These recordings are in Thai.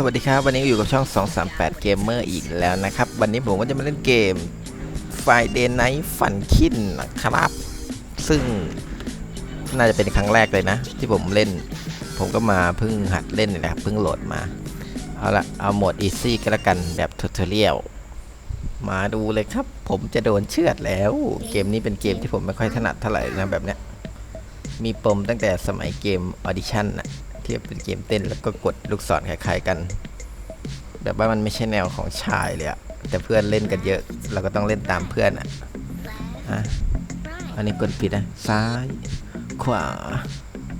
สวัสดีครับ วันนี้อยู่กับช่อง 238 Gamer อีกแล้วนะครับ วันนี้ผมก็จะมาเล่นเกม Friday Night Fun k i n นะครับ ซึ่งน่าจะเป็นครั้งแรกเลยนะ ที่ผมเล่น ผมก็มาเพิ่งหัดเล่นนะครับเพิ่งโหลดมา เอาละเอาโหมด Easy ก็แล้วกันแบบ Tutorial มาดูเลยครับ ผมจะโดนเชือดแล้ว เกมนี้เป็นเกมที่ผมไม่ค่อยถนัดเท่าไหร่นะแบบเนี้ยมีปมตั้งแต่สมัยเกม Audition น่ะ ที่เป็นเกมเต้นแล้วก็กดลูกศรคล้ายๆกัน แบบว่ามันไม่ใช่แนวของชายเลยอะแต่เพื่อนเล่นกันเยอะ เราก็ต้องเล่นตามเพื่อนอะฮะอันนี้กดผิดนะ ซ้าย ขวา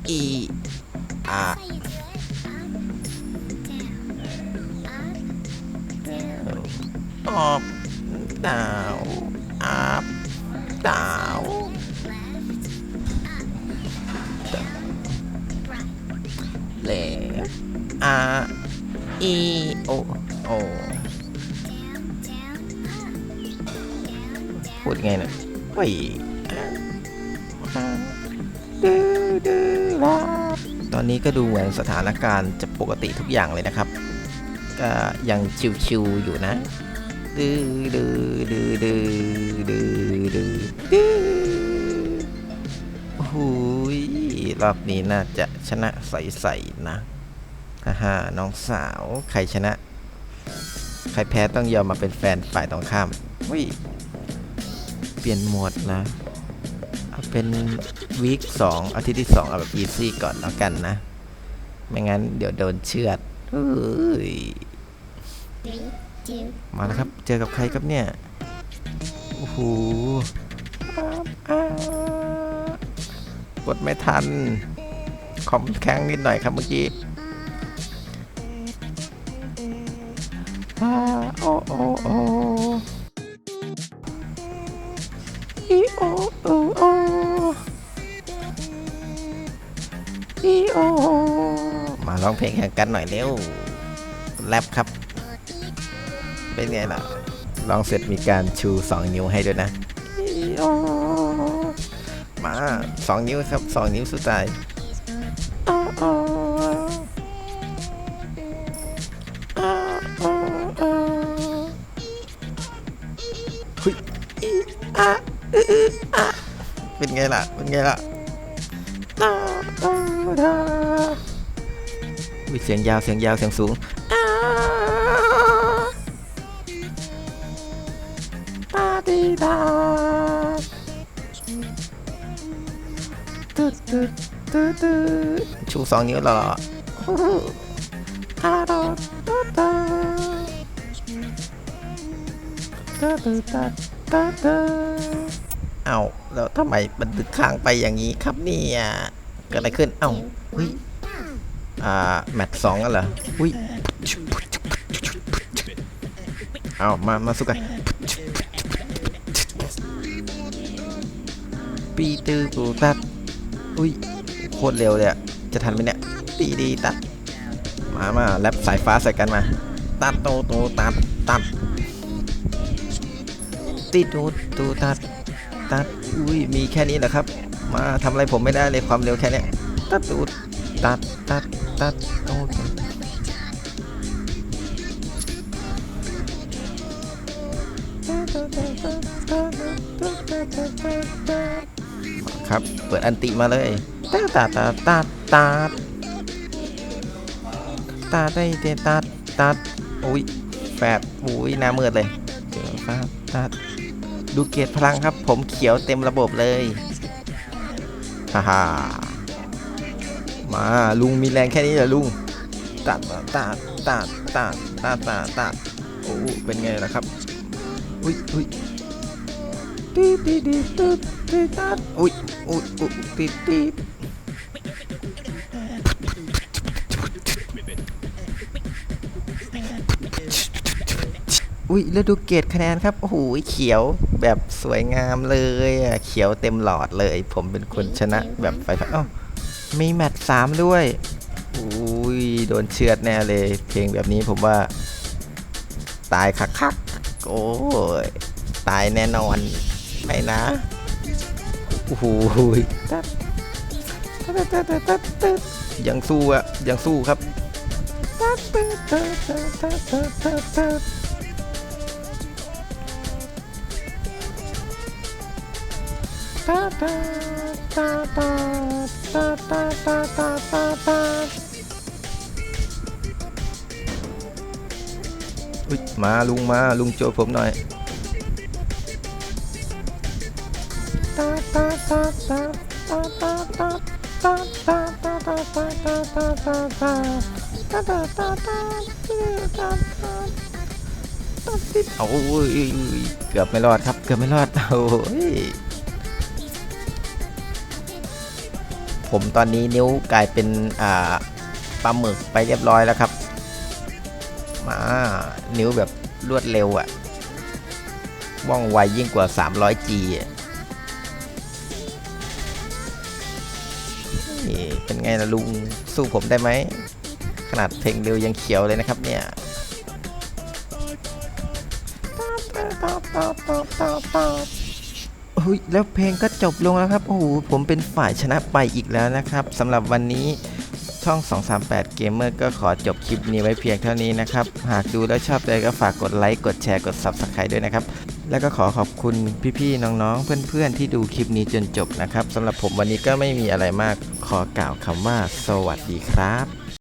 อีอาออกดาวอัพดาว อีโอโอพูดไงนะเฮ้ยตอนนี้ก็ดูเหมือนสถานการณ์จะปกติทุกอย่างเลยนะครับ ก็ยังชิวๆอยู่นะดื้อดื้อดื้อดื้อดื้อดื้อดื้อโอ้โหยรอบนี้น่าจะชนะใสๆนะ ฮ่าฮ่าน้องสาว ใครชนะ ใครแพ้ต้องยอมมาเป็นแฟนฝ่ายตรงข้ามวิเปลี่ยนโหมดนะ เอาเป็นวีคสองอาทิตย์ที่สองเอาแบบอีซี่ก่อนแล้วกันนะ ไม่งั้นเดี๋ยวโดนเชือดเฮ้ยมาแล้วครับ เจอกับใครครับเนี่ย โอ้โหกดไม่ทัน คอมแข็งนิดหน่อยครับเมื่อกี้ อาโอโอโออีโอโอโออีโอมาร้องเพลงแข่งกันหน่อยเร็วแรปครับ เป็นไงล่ะลองเสร็จมีการชู 2 นิ้วให้ด้วยนะมา 2 นิ้วครับ 2 นิ้วสุดท้ายหุย เป็นไงล่ะ เป็นไงล่ะอุ๊ยเสียงยาว เสียงยาว เสียงสูงตาดีดาตึ๊ดตึ๊ดตึ๊ดตึ๊ดชูสองนิ้วเหรออาดาตาตาตาตา ตาตาเอาแล้วทำไมมันตึกค้างไปอย่างนี้ครับเนี่ยเกิดอะไรขึ้น เอ้าเฮ้ยอ่า แมตช์สองกันเหรออุ้ยเอามา มาสู้กันปีตือปูตัดอุ้ย โคตรเร็วเลยอะจะทันไหมเนี่ยตีดีตัด มามาแรปสายฟ้าใส่กันมา ตัดโตโตตัดตัด ตีตูตูตัดตัดอุ้ยมีแค่นี้เหรอครับ มาทำอะไรผมไม่ได้เลยความเร็วแค่นี้ตัดตูดตัดตัดตัดโอ้ครับ เปิดอันติมาเลยตาตาตาตาตาตาได้เตตาตาอุ้ยแฝดอุ้ยหน้ามืดเลยเจอฟ้าตา ดูเกตพลังครับ ผมเขียวเต็มระบบเลยฮ่าฮ่ามาลุงมีแรงแค่นี้เหรอลุงตาตาตาตาตาตาตาโอ้เป็นไงล่ะครับอุ้ยอุ้ยตีตีตีตีตีตาอุ้ยอุ้ยอุ้ยตีตีอุ้ยแล้วดูเกรดคะแนนครับ โอ้โหเขียว แบบสวยงามเลยอะเขียวเต็มหลอดเลย ผมเป็นคนชนะแบบไฟฟ้าอ้าวมีแมตช์สามด้วยอุ้ยโดนเชือดแน่เลย เพลงแบบนี้ผมว่า ตายคักๆโอ้ยตายแน่นอนไม่นะโอ้โหตัดตัดตัดตัดตัดตัดยังสู้อะยังสู้ครับตัด อุ๊ยมาลุงมาลุงโจผมหน่อยเอาอุ้ยเกือบไม่รอดครับ เกือบไม่รอด โอ้ย ผมตอนนี้นิ้วกลายเป็นปลาหมึกไปเรียบร้อยแล้วครับ มานิ้วแบบรวดเร็วอะว่องไวยิ่งกว่า 300G อะนี่เป็นไงล่ะลุงสู้ผมได้ไหม ขนาดเพลงเร็วยังเขียวเลยนะครับเนี่ยโอ้ ยแล้วเพลงก็จบลงแล้วครับ โอ้โห ผมเป็นฝ่ายชนะไปอีกแล้วนะครับสำหรับวันนี้ช่อง 238 Gamer ก็ขอจบคลิปนี้ไว้เพียงเท่านี้นะครับ หากดูแล้วชอบเลยก็ฝากกดไลค์ กดแชร์ กด Subscribe ด้วยนะครับ แล้วก็ขอขอบคุณพี่ๆ น้องๆ เพื่อนๆ ที่ดูคลิปนี้จนจบนะครับสำหรับผมวันนี้ก็ไม่มีอะไรมาก ขอกล่าวคำว่า สวัสดีครับ